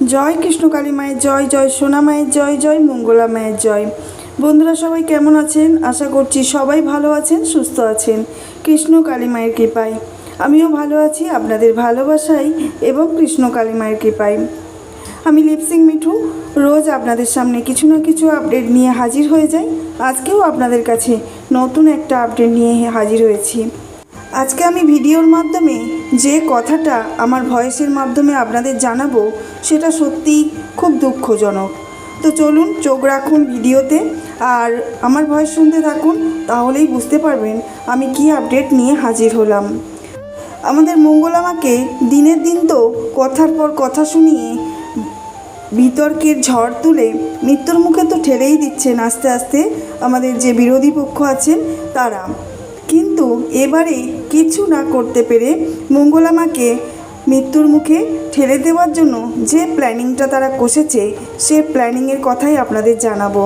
জয় কৃষ্ণকালী মায়ের জয় জয় সোনা মায়ের জয় জয় মঙ্গলা মায়ের জয়। বন্ধুরা সবাই কেমন আছেন? আশা করছি সবাই ভালো আছেন, সুস্থ আছেন। কৃষ্ণ কালী মায়ের কৃপায়। আমিও ভালো আছি, আপনাদের ভালোবাসায় এবং কৃষ্ণ কালী মায়ের কৃপায়। আমি লিপসিং মিঠু, রোজ আপনাদের সামনে কিছু না কিছু আপডেট নিয়ে হাজির হয়ে যাই। আজকেও আপনাদের কাছে নতুন একটা আপডেট নিয়ে হাজির হয়েছি। আজকে আমি ভিডিওর মাধ্যমে যে কথাটা আমার ভয়েসের মাধ্যমে আপনাদের জানাব, সেটা সত্যিই খুব দুঃখজনক। তো চলুন, চোখ রাখুন ভিডিওতে, আর আমার ভয়েস শুনতে থাকুন, তাহলেই বুঝতে পারবেন আমি কি আপডেট নিয়ে হাজির হলাম। আমাদের মঙ্গলামাকে দিনের দিন তো কথার পর কথা শুনিয়ে বিতর্কের ঝড় তুলে মৃত্যুর মুখে তো ঠেলেই দিচ্ছেন আস্তে আস্তে আমাদের যে বিরোধী পক্ষ আছেন, তারা। কিন্তু এবারে কিছু না করতে পেরে মঙ্গলামাকে মৃত্যুর মুখে ঠেলে দেওয়ার জন্য যে প্ল্যানিংটা তারা কষেছে, সে প্ল্যানিংয়ের কথাই আপনাদের জানাব।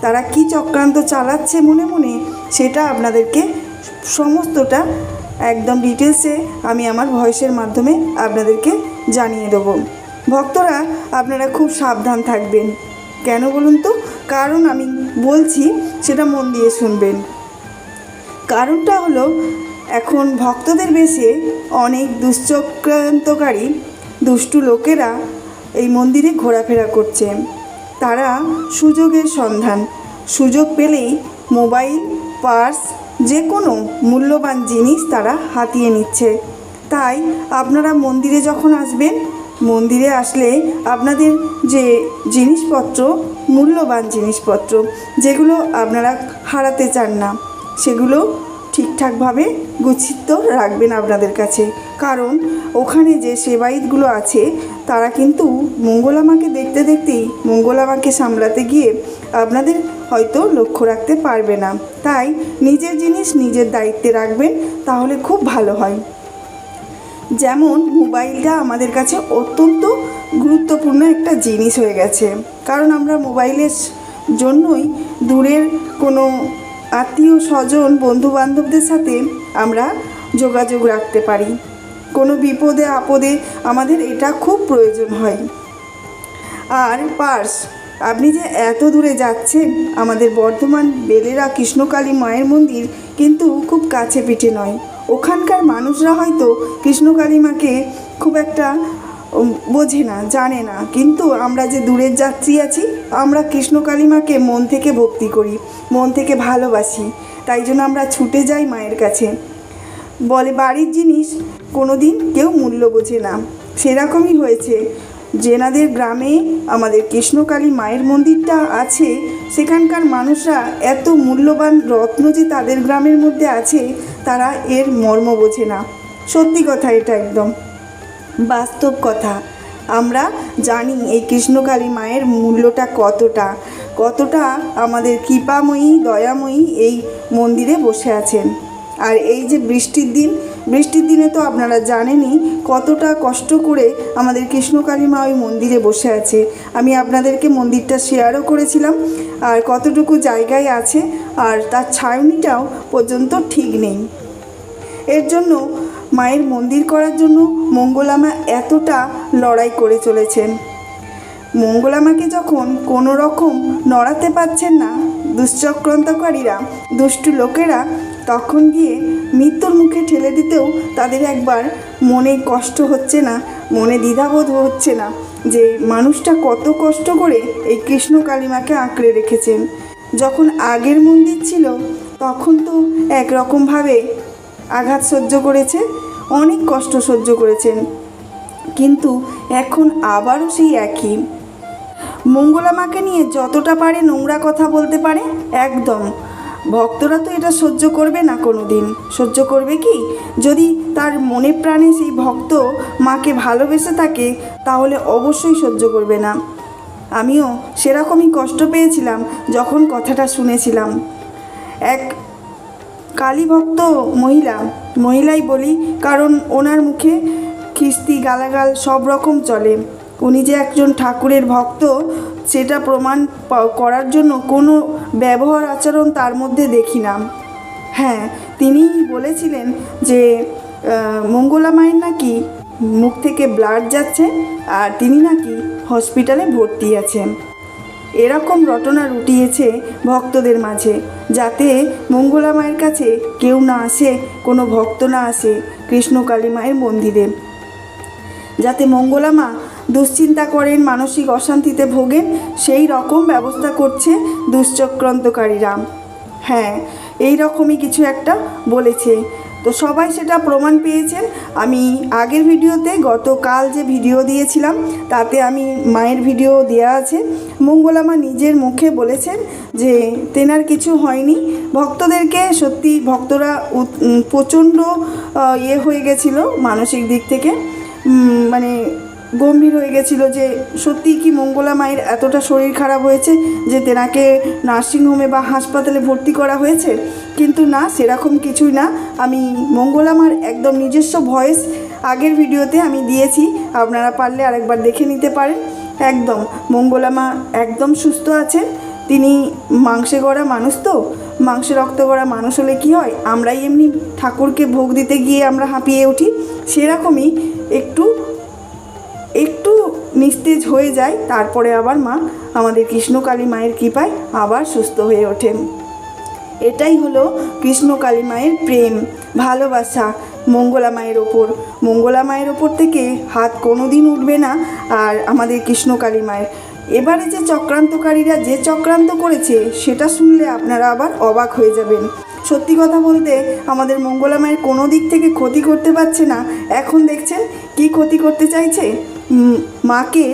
তারা কি চক্রান্ত চালাচ্ছে মনে মনে সেটা আপনাদেরকে সমস্তটা একদম ডিটেলসে আমি আমার ভয়েসের মাধ্যমে আপনাদেরকে জানিয়ে দেবো। ভক্তরা, আপনারা খুব সাবধান থাকবেন। কেন বলুন তো? কারণ আমি বলছি, সেটা মন দিয়ে শুনবেন। কারণটা হলো, এখন ভক্তদের বেশে অনেক দুশ্চক্রান্তকারী, দুষ্টু লোকেরা এই মন্দিরে ঘোরাফেরা করছে। তারা সুযোগের সন্ধান, সুযোগ পেলেই মোবাইল, পার্স যে কোনো মূল্যবান জিনিস তারা হাতিয়ে নিচ্ছে। তাই আপনারা মন্দিরে যখন আসবেন, মন্দিরে আসলে আপনাদের যে জিনিসপত্র, মূল্যবান জিনিসপত্র, যেগুলো আপনারা হারাতে চান না সেগুলো ঠিকঠাকভাবে গুছিত রাখবেন আপনাদের কাছে। কারণ ওখানে যে সেবাইতগুলো আছে, তারা কিন্তু মঙ্গলামাকে দেখতে দেখতেই মঙ্গলামাকে সামলাতে গিয়ে আপনাদের হয়তো লক্ষ্য রাখতে পারবে না। তাই নিজের জিনিস নিজের দায়িত্বে রাখবেন, তাহলে খুব ভালো হয়। যেমন মোবাইলটা আমাদের কাছে অত্যন্ত গুরুত্বপূর্ণ একটা জিনিস হয়ে গেছে। কারণ আমরা মোবাইলের জন্যই দূরের কোনো আত্মীয় স্বজন বন্ধু বান্ধবদের সাথে আমরা যোগাযোগ রাখতে পারি। কোনো বিপদে, আপদে আমাদের এটা খুব প্রয়োজন হয়। আর পার্স, আপনি যে এত দূরে যাচ্ছেন, আমাদের বর্ধমান বেলেরা কৃষ্ণকালী মায়ের মন্দির কিন্তু খুব কাছে পিঠে নয়। ওখানকার মানুষরা হয়তো কৃষ্ণকালী মাকে খুব একটা বোঝে না, জানে না। কিন্তু আমরা যে দূরের যাত্রী আছি, আমরা কৃষ্ণকালী মাকে মন থেকে ভক্তি করি, মন থেকে ভালোবাসি। তাই জন্য আমরা ছুটে যাই মায়ের কাছে। বলে, বাড়ির জিনিস কোনো দিন কেউ মূল্য বোঝে না। সেরকমই হয়েছে। জেনাদের গ্রামে আমাদের কৃষ্ণকালী মায়ের মন্দিরটা আছে। সেখানকার মানুষরা এত মূল্যবান রত্ন যে তাদের গ্রামের মধ্যে আছে, তারা এর মর্ম বোঝে না। সত্যি কথা এটা একদম। বাস্তব কথা। আমরা জানি এই কৃষ্ণকালী মায়ের মূল্যটা কতটা। কতটা আমাদের কৃপাময়ী, দয়াময়ী এই মন্দিরে বসে আছেন। আর এই যে বৃষ্টির দিন, বৃষ্টির দিনে তো আপনারা জানেনই কতটা কষ্ট করে আমাদের কৃষ্ণকালী মা ওই মন্দিরে বসে আছে। আমি আপনাদেরকে মন্দিরটা শেয়ারও করেছিলাম, আর কতটুকু জায়গায় আছে, আর তার ছাউনিটাও পর্যন্ত ঠিক নেই। এর জন্য মায়ের মন্দির করার জন্য মঙ্গলামা এতটা লড়াই করে চলেছেন। মঙ্গলামাকে যখন কোনো রকম নড়াতে পারছেন না দুশ্চক্রান্তকারীরা, দুষ্টু লোকেরা, তখন গিয়ে মৃত্যুর মুখে ঠেলে দিতেও তাদের একবার মনে কষ্ট হচ্ছে না, মনে দ্বিধাবোধ হচ্ছে না যে মানুষটা কত কষ্ট করে এই কৃষ্ণ কালিমাকে আঁকড়ে রেখেছেন। যখন আগের মন্দির ছিল, তখন তো একরকমভাবে আঘাত সহ্য করেছে, অনেক কষ্ট সহ্য করেছেন। কিন্তু এখন আবারও সেই একই। মঙ্গলা মাকে নিয়ে যতটা পারে নোংরা কথা বলতে পারে, একদম। ভক্তরা তো এটা সহ্য করবে না কোনো দিন সহ্য করবে কি? যদি তার মনে প্রাণে সেই ভক্ত মাকে ভালোবেসে থাকে, তাহলে অবশ্যই সহ্য করবে না। আমিও সেরকমই কষ্ট পেয়েছিলাম যখন কথাটা শুনেছিলাম। এক কালী ভক্ত মহিলা, মহিলাই বলি, কারণ ওনার মুখে খিস্তি, গালাগাল সব রকম চলে। উনি যে একজন ঠাকুরের ভক্ত, সেটা প্রমাণ করার জন্য কোনো ব্যবহার আচরণ তার মধ্যে দেখি না। হ্যাঁ তিনি বলেছিলেন যে মঙ্গলা মায়ের নাকি মুখ থেকে ব্লাড যাচ্ছে, আর তিনি নাকি হসপিটালে ভর্তি আছেন। এরকম রটনা রুটিয়েছে ভক্তদের মাঝে, যাতে মঙ্গলা মায়ের কাছে কেউ না আসে, কোনো ভক্ত না আসে কৃষ্ণকালী মায়ের মন্দিরে। যাতে মঙ্গলা মা দুশ্চিন্তা করেন, মানসিক অশান্তিতে ভোগেন, সেই রকম ব্যবস্থা করছে দুশ্চক্রান্তকারীরা। হ্যাঁ এই রকমই কিছু একটা বলেছে। তো সবাই সেটা প্রমাণ পেয়েছেন আমি আগের ভিডিওতে গতকাল যে ভিডিও দিয়েছিলাম, তাতে আমি মায়ের ভিডিও দেওয়া আছে। মঙ্গলামা নিজের মুখে বলেছেন যে তেনার কিছু হয়নি। ভক্তদেরকে সত্যি ভক্তরা প্রচণ্ড ইয়ে হয়ে গেছিল মানসিক দিক থেকে। মানে গম্ভীর হয়ে গেছিল যে, সত্যিই কি মঙ্গলা মায়ের এতটা শরীর খারাপ হয়েছে যে তেনাকে নার্সিংহোমে বা হাসপাতালে ভর্তি করা হয়েছে? কিন্তু না, সেরকম কিছুই না। আমি মঙ্গলা মার একদম নিজস্ব ভয়েস আগের ভিডিওতে আমি দিয়েছি। আপনারা পারলে আরেকবার দেখে নিতে পারেন। একদম, মঙ্গলা মা একদম সুস্থ আছেন। তিনি মাংসে গড়া মানুষ তো। মাংসে রক্ত গড়া মানুষ হলে কি হয়? আমরাই এমনি ঠাকুরকে ভোগ দিতে গিয়ে আমরা হাঁপিয়ে উঠি। সেরকমই একটু একটু নিস্তেজ হয়ে যায়, তারপরে আবার মা আমাদের কৃষ্ণকালী মায়ের কৃপায় আবার সুস্থ হয়ে ওঠেন এটাই হলো কৃষ্ণকালী মায়ের প্রেম, ভালোবাসা মঙ্গলা মায়ের ওপর। মঙ্গলা মায়ের ওপর থেকে হাত কোনো দিন উঠবে না আর আমাদের কৃষ্ণকালী মায়ের। এবারে যে চক্রান্তকারীরা যে চক্রান্ত করেছে, সেটা শুনলে আপনারা আবার অবাক হয়ে যাবেন। সত্যি কথা বলতে, আমাদের মঙ্গলা মায়ের কোনো দিক থেকে ক্ষতি করতে পারছে না। এখন দেখছেন কি ক্ষতি করতে চাইছে? মাকে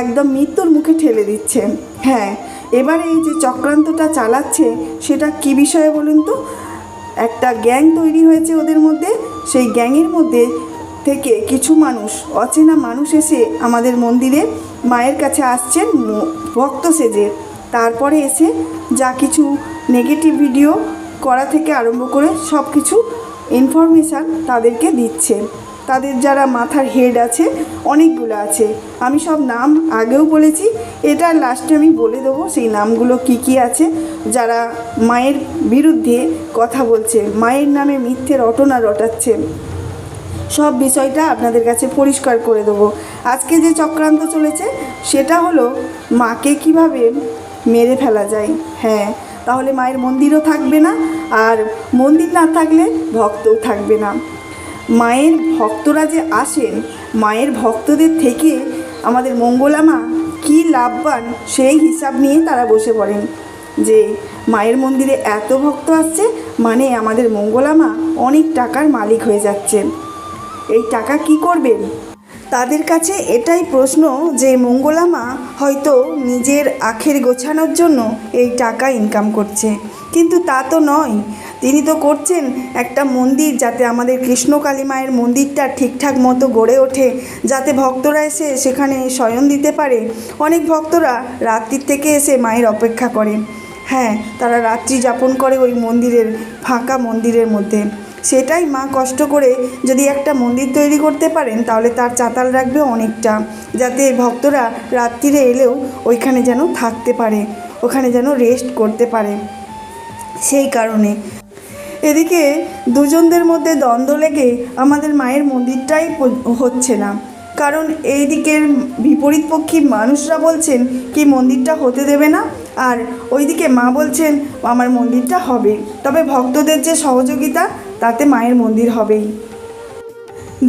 একদম মৃত্যুর মুখে ঠেলে দিচ্ছে। হ্যাঁ এবারে এই যে চক্রান্তটা চালাচ্ছে, সেটা কি বিষয়ে বলুন তো? একটা গ্যাং তৈরি হয়েছে ওদের মধ্যে, সেই গ্যাংয়ের মধ্যে থেকে কিছু মানুষ, অচেনা মানুষ এসে আমাদের মন্দিরে মায়ের কাছে আসছেন ভক্ত সেজে। তারপরে এসে যা কিছু নেগেটিভ ভিডিও করা থেকে আরম্ভ করে সব কিছু ইনফরমেশান তাদেরকে দিচ্ছে। তাদের যারা মাথার হেড আছে, অনেকগুলো আছে। আমি সব নাম আগেও বলেছি, এটা লাস্টে আমি বলে দেবো সেই নামগুলো কি কি আছে। যারা মায়ের বিরুদ্ধে কথা বলছে, মায়ের নামে মিথ্যে রটনা রটাচ্ছে, সব বিষয়টা আপনাদের কাছে পরিষ্কার করে দেবো। আজকে যে চক্রান্ত চলেছে, সেটা হলো মাকে কীভাবে মেরে ফেলা যায়। হ্যাঁ তাহলে মায়ের মন্দিরও থাকবে না, আর মন্দির না থাকলে ভক্তও থাকবে না। মায়ের ভক্তরা যে আসেন, মায়ের ভক্তদের থেকে আমাদের মঙ্গলা মা কী লাভবান সেই হিসাব নিয়ে তারা বসে পড়েন যে মায়ের মন্দিরে এত ভক্ত আসছে মানে আমাদের মঙ্গলা মা অনেক টাকার মালিক হয়ে যাচ্ছেন। এই টাকা কি করবেন? তাদের কাছে এটাই প্রশ্ন যে মঙ্গলা মা হয়তো নিজের আখের গোছানোর জন্য এই টাকা ইনকাম করছে। কিন্তু তা তো নয়। তিনি তো করছেন একটা মন্দির যাতে আমাদের কৃষ্ণকালী মায়ের মন্দিরটা ঠিকঠাক মতো গড়ে ওঠে, যাতে ভক্তরা এসে সেখানে শয়ন দিতে পারে। অনেক ভক্তরা রাত্রির থেকে এসে মায়ের অপেক্ষা করে। হ্যাঁ তারা রাত্রি যাপন করে ওই মন্দিরের, ফাঁকা মন্দিরের মধ্যে। সেটাই মা কষ্ট করে যদি একটা মন্দির তৈরি করতে পারেন, তাহলে তার চাতাল রাখবে অনেকটা, যাতে ভক্তরা রাত্রিরে এলেও ওইখানে যেন থাকতে পারে, ওখানে যেন রেস্ট করতে পারে। সেই কারণে এদিকে দুজনদের মধ্যে দ্বন্দ্ব লেগে আমাদের মায়ের মন্দিরটাই হচ্ছে না। কারণ এই দিকের বিপরীতপক্ষী মানুষরা বলছেন কি মন্দিরটা হতে দেবে না, আর ওইদিকে মা বলছেন আমার মন্দিরটা হবে। তবে ভক্তদের যে সহযোগিতা, তাতে মায়ের মন্দির হবেই।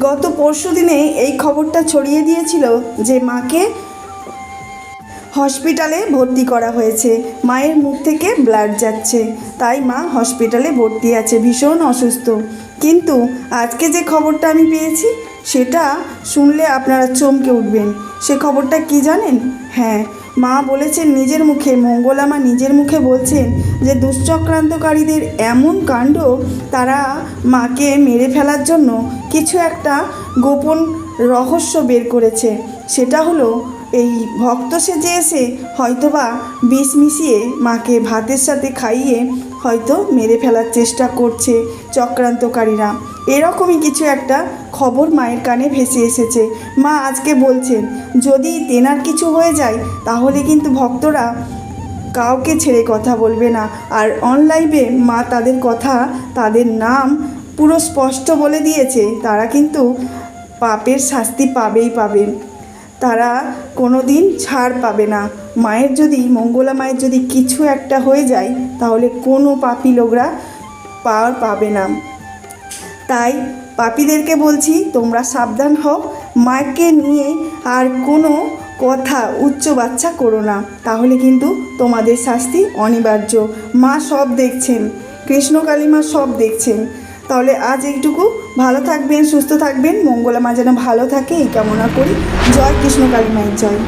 গত পরশু দিনে এই খবরটা ছড়িয়ে দিয়েছিল যে মাকে হসপিটালে ভর্তি করা হয়েছে। মায়ের মুখ থেকে ব্লাড যাচ্ছে। তাই মা হসপিটালে ভর্তি আছে, ভীষণ অসুস্থ। কিন্তু আজকে যে খবরটা আমি পেয়েছি, সেটা শুনলে আপনারা চমকে উঠবেন। সে খবরটা কি জানেন? হ্যাঁ মা বলেছেন নিজের মুখে মঙ্গলা মা নিজের মুখে বলছেন যে দুশ্চক্রান্তকারীদের এমন কাণ্ড তারা মাকে মেরে ফেলার জন্য কিছু একটা গোপন রহস্য বের করেছে। সেটা হলো এই ভক্ত সেজে এসে হয়তোবা বিষ মিশিয়ে মাকে ভাতের সাথে খাইয়ে হয়তো মেরে ফেলার চেষ্টা করছে চক্রান্তকারীরা। এরকমই কিছু একটা খবর মায়ের কানে ভেসে এসেছে। মা আজকে বলছেন, যদি তেনার কিছু হয়ে যায়, তাহলে কিন্তু ভক্তরা কাউকে ছেড়ে কথা বলবে না। আর অনলাইনে মা তাদের কথা, তাদের নাম পুরো স্পষ্ট বলে দিয়েছে। তারা কিন্তু পাপের শাস্তি পাবেই পাবে তারা কোনো দিন ছাড় পাবে না। মায়ের যদি, মঙ্গলা মায়ের যদি কিছু একটা হয়ে যায়, তাহলে কোনো পাপি লোকরা পাওয়ার পাবে না। তাই পাপীদেরকে বলছি, তোমরা সাবধান হও। মাকে নিয়ে আর কোনো কথা উচ্চ বাচ্চা করো না। তাহলে কিন্তু তোমাদের শাস্তি অনিবার্য। মা সব দেখছেন। কৃষ্ণ কালী মা সব দেখছেন। তাহলে আজ এইটুকু। ভালো থাকবেন, সুস্থ থাকবেন। মঙ্গলা মা যেন ভালো থাকে, এই কামনা করি। জয় কৃষ্ণকালী মায়ের জয়।